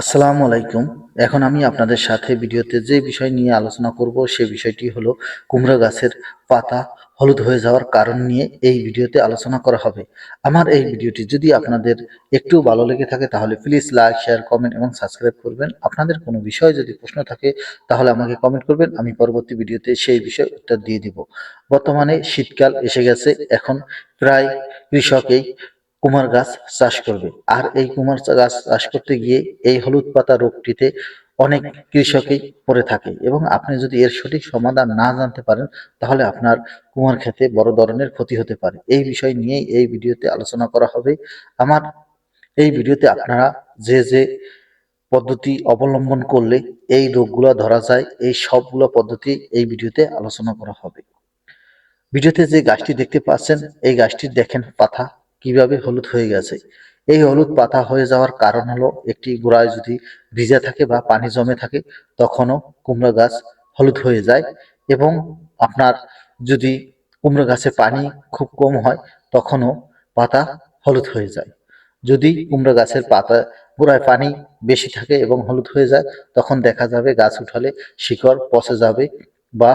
আসসালামু আলাইকুম। এখন আমি আপনাদের সাথে ভিডিওতে যে বিষয় নিয়ে আলোচনা করব, সে বিষয়টি হলো কুমড়া গাছের পাতা হলুদ হয়ে যাওয়ার কারণ নিয়ে এই ভিডিওতে আলোচনা করা হবে। আমার এই ভিডিওটি যদি আপনাদের একটু ভালো লেগে থাকে, তাহলে প্লিজ লাইক শেয়ার কমেন্ট এবং সাবস্ক্রাইব করবেন। আপনাদের কোনো বিষয় যদি প্রশ্ন থাকে, তাহলে আমাকে কমেন্ট করবেন। আমি পরবর্তী ভিডিওতে সেই বিষয় উত্তর দিয়ে দিব। বর্তমানে শীতকাল এসে গেছে। এখন প্রায় কৃষকেই কুমার গাছ চাষ করবে। আর এই কুমার গাছ চাষ করতে গিয়ে এই হলুদ পাতা রোগটিতে অনেক কৃষকই পড়ে থাকে এবং আপনি যদি এর সঠিক সমাধান না জানতে পারেন, তাহলে আপনার কুমার খেতে বড় ধরনের ক্ষতি হতে পারে। এই বিষয় নিয়েই এই ভিডিওতে আলোচনা করা হবে। আমার এই ভিডিওতে আপনারা যে যে পদ্ধতি অবলম্বন করলে এই রোগগুলো ধরা যায়, এই সবগুলো পদ্ধতি এই ভিডিওতে আলোচনা করা হবে। ভিডিওতে যে গাছটি দেখতে পাচ্ছেন, এই গাছটির দেখেন পাতা। কীভাবে হলুদ হয়ে গেছে? এই হলুদ পাতা হয়ে যাওয়ার কারণ হলো একটি গোড়ায় যদি ভিজে থাকে বা পানি জমে থাকে, তখনও কুমড়া গাছ হলুদ হয়ে যায় এবং আপনার যদি কুমড়ো গাছে পানি খুব কম হয়, তখনও পাতা হলুদ হয়ে যায়। যদি কুমড়ো গাছের পাতা গোড়ায় পানি বেশি থাকে এবং হলুদ হয়ে যায়, তখন দেখা যাবে গাছ উঠালে শিকড় পচে যাবে বা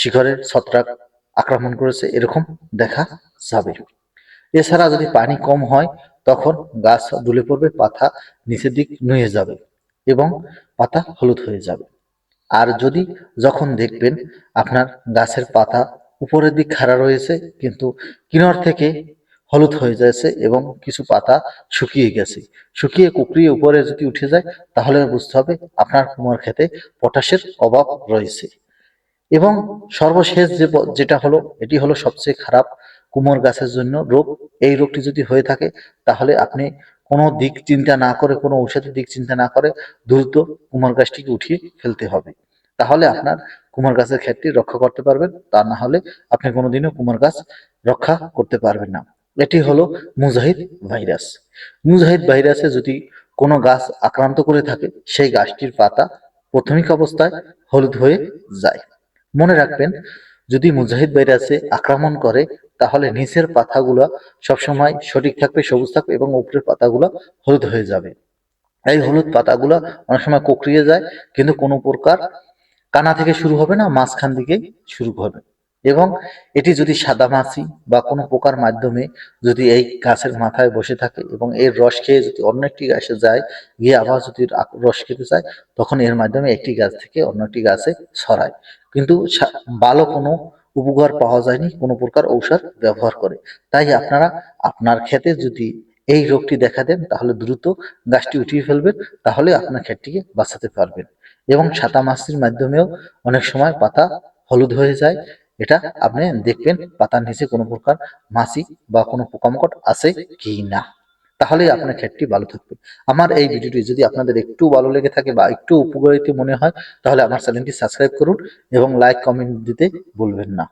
শিকড়ের ছত্রাক আক্রমণ করেছে, এরকম দেখা যাবে। এছাড়া যদি পানি কম হয়, তখন গাছ দুলে পড়বে, পাতা নিচের দিক নুয়ে যাবে এবং পাতা হলুদ হয়ে যাবে। আর যদি যখন দেখবেন আপনার গাছের পাতা উপরের দিক খাড়া রয়েছে, কিন্তু কিনার থেকে হলুদ হয়ে যাচ্ছে এবং কিছু পাতা শুকিয়ে গেছে, শুকিয়ে কুকড়িয়ে উপরে যদি উঠে যায়, তাহলে বুঝতে হবে আপনার কুমার খেতে পটাশের অভাব রয়েছে। এবং সর্বশেষ যে যেটা হলো, এটি হলো সবচেয়ে খারাপ কুমোর গাছের জন্য রোগ, এই রোগটি যদি হয়ে থাকে, তাহলে আপনি কোনো দিক চিন্তা না করে, কোনো ঔষধের দিক চিন্তা না করে দ্রুত কুমার গাছটিকে উঠিয়ে ফেলতে হবে। তাহলে আপনার কুমার গাছের ক্ষেতটি রক্ষা করতে পারবেন, তা না হলে আপনি কোনোদিনও কুমার গাছ রক্ষা করতে পারবেন না। এটি হলো মুজাহিদ ভাইরাস। মুজাহিদ ভাইরাসে যদি কোনো গাছ আক্রান্ত করে থাকে, সেই গাছটির পাতা প্রাথমিক অবস্থায় হলুদ হয়ে যায়। মনে রাখবেন যদি মুজাহিদ ভাইরাসে আক্রমণ করে, তাহলে নিচের পাতাগুলো সবসময় সঠিক থাকবে, সবুজ থাকবে এবং উপরের পাতাগুলো হলুদ হয়ে যাবে। এই হলুদ পাতাগুলো অনেক সময় কোকড়িয়ে যায়, কিন্তু কোনো প্রকার কানা থেকে শুরু হবে না, মাঝখান দিকে শুরু হবে। এবং এটি যদি সাদা মাছি বা কোনো পোকার মাধ্যমে যদি এই গাছের মাথায় বসে থাকে এবং এর রস খেয়ে যদি অন্য একটি গাছে যায়, গিয়ে আবার যদি রস খেতে চায়, তখন এর মাধ্যমে একটি গাছ থেকে অন্য একটি গাছে ছড়ায়। কিন্তু ভালো কোনো উপকার পাওয়া যায়নি, কোনো প্রকার ঔষধ ব্যবহার করে। তাই আপনারা আপনার ক্ষেতে যদি এই রোগটি দেখা দেন, তাহলে দ্রুত গাছটি উঠিয়ে ফেলবেন, তাহলে আপনার ক্ষেতটিকে বাঁচাতে পারবেন। এবং সাদা মাছির মাধ্যমেও অনেক সময় পাতা হলুদ হয়ে যায় এটা আপনি দেখবেন পাতার নিচে কোনো প্রকার মাছি বা কোনো পোকামাকড় আছে কি না। তাহলেই আপনার ক্ষেতটি ভালো থাকবে। আমার এই ভিডিওটি যদি আপনাদের একটু ভালো লেগে থাকে বা একটু উপকারিত মনে হয়, তাহলে আমার চ্যানেলটি সাবস্ক্রাইব করুন এবং লাইক, কমেন্ট দিতে ভুলবেন না।